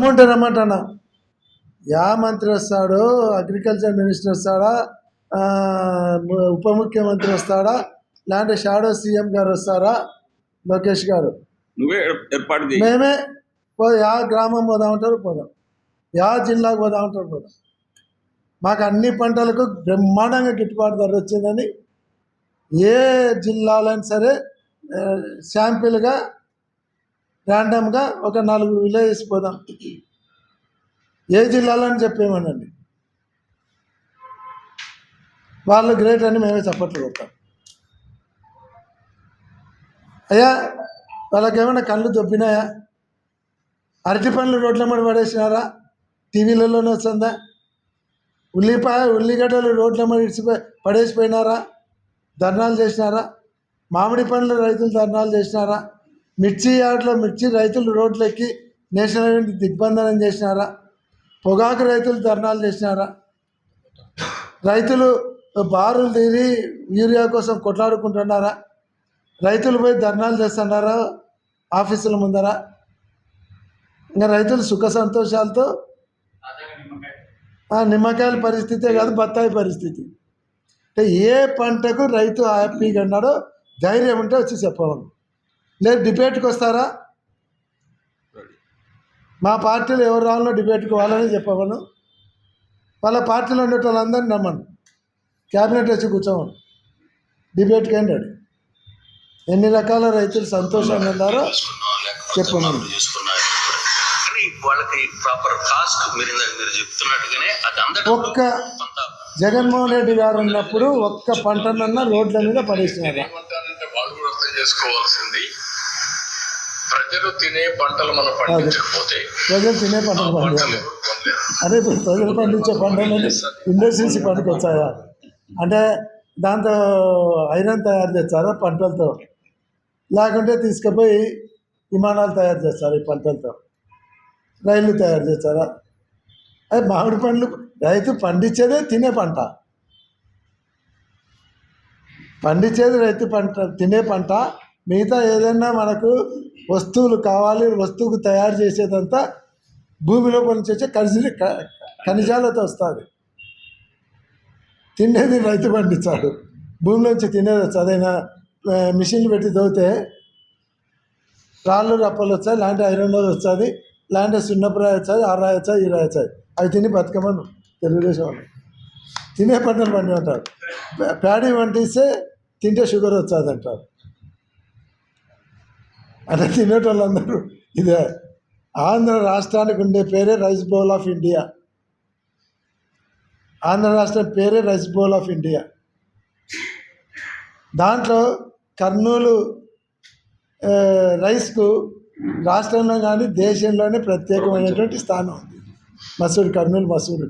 Amount రమ్మంటానా yeah మంత్రి వస్తాడో agriculture minister వస్తాడా ఉప ముఖ్యమంత్రి వస్తాడా లేదంటే షాడో సీఎం గారు వస్తారా? లోకేష్ గారు. నువ్వే ఏర్పాటు మేమే యా గ్రామం పోదామంటారు పోదాం. యా జిల్లాకు పోదామంటారు పోదాం. మాకు అన్ని పంటలకు బ్రహ్మాండంగా గిట్టుబాటు ధర వచ్చిందని ఏ జిల్లాలైనా సరే శాంపిల్గా ర్యాండమ్గా ఒక నాలుగు విలేజెస్ పోదాం. ఏ జిల్లాలో అని చెప్పేమనండి? వాళ్ళు గ్రేట్ అని మేమే చప్పట్లు కొట్టాం అయ్యా వాళ్ళకేమైనా కళ్ళు దొబ్బినాయా? అరటి పండ్లు రోడ్ల మీద పడేసినారా? టీవీలలోనే వస్తుందా? ఉల్లిపాయ ఉల్లిగడ్డలు రోడ్ల మీద ఇడిచిపోయి పడేసిపోయినారా? ధర్నాలు చేసినారా? మామిడి పండ్లు రైతులు ధర్నాలు చేసినారా? మిర్చి యార్డ్లో మిర్చి రైతులు రోడ్లెక్కి నేషనల్ హైవే దిగ్బంధనం చేసినారా? పొగాకు రైతులు ధర్నాలు చేసినారా? రైతులు బారులు తీరి యూరియా కోసం కొట్లాడుకుంటున్నారా? రైతులు పోయి ధర్నాలు చేస్తున్నారా? ఆఫీసుల ముందర? ఇంకా రైతులు సుఖ సంతోషాలతో? ఆ నిమ్మకాయల పరిస్థితే కాదు బత్తాయి పరిస్థితి. అంటే ఏ పంటకు రైతు హ్యాపీగా ఉన్నాడో ధైర్యం ఉంటే వచ్చి చెప్పవాలి లేదు డిబేట్కి వస్తారా? మా పార్టీలో ఎవరు రావాలో డిబేట్కి వాళ్ళని చెప్పమను. వాళ్ళ పార్టీలో ఉండే వాళ్ళందరినీ నమ్మను. క్యాబినెట్ వచ్చి కూర్చోమను. డిబేట్కి రెడీ? ఎన్ని రకాల రైతులు సంతోషంగా ఉన్నారో చెప్పమను. కానీ వాళ్ళకి ప్రాపర్ కాస్ట్ మీరు ఇందాక మీరు చెప్తున్నట్టుగానే అది అందడం ఒక్క జగన్మోహన్ రెడ్డి గారు ఉన్నప్పుడు ఒక్క పంటనన్నా రోడ్ల మీద పడేసినారా చేసుకోవాల్సింది. ప్రజలు తినే పంటలు మనం పండించకపోతే ప్రజలు తినే పంటలు పంటలు పండించాలి. అదే ప్రజలు పండించే పంటలని ఇండస్ట్రీస్ పనికొచ్చాయా అంటే దాంతో ఐరన్ తయారు చేస్తారా పంటలతో? లేకుంటే తీసుకుపోయి విమానాలు తయారు చేస్తారు ఈ పంటలతో? రైళ్ళు తయారు చేస్తారా? అదే మామిడి పండ్లు రైతు పండించేదే తినే పంట. పండించేది రైతు పంట తినే పంట మిగతా ఏదైనా మనకు వస్తువులు కావాలి వస్తువుకు తయారు చేసేదంతా భూమి లోపల నుంచి వచ్చే ఖనిజ ఖనిజాలతో వస్తుంది. తినేది రైతు పండించాడు. భూమిలోంచి తినేది వచ్చి అదైనా మిషన్లు పెట్టి తవ్వితే రాళ్ళు రప్పలు వచ్చాయి లాంటి ఐరన్ రోజు వచ్చేది లాంటి సున్నపురాయి వచ్చాయి ఆ రాయి వచ్చాయి ఈ రాయి వచ్చాయి. అవి తిని బతకమను తెలుగుదేశం వాళ్ళు. తినే పంటలు పండి అంటారు ప్యాడీ పండిస్తే తింటే షుగర్ వచ్చేది అంటారు తినేటోళ్ళు తినేటోళ్ళందరూ. ఇదే ఆంధ్ర రాష్ట్రానికి ఉండే పేరే rice bowl of India. Andhra రాష్ట్రం పేరే రైస్ బౌల్ ఆఫ్ ఇండియా. దాంట్లో కర్నూలు రైస్కు రాష్ట్రంలో కానీ దేశంలోనే ప్రత్యేకమైనటువంటి స్థానం ఉంది. మసూరి కర్నూలు మసూరి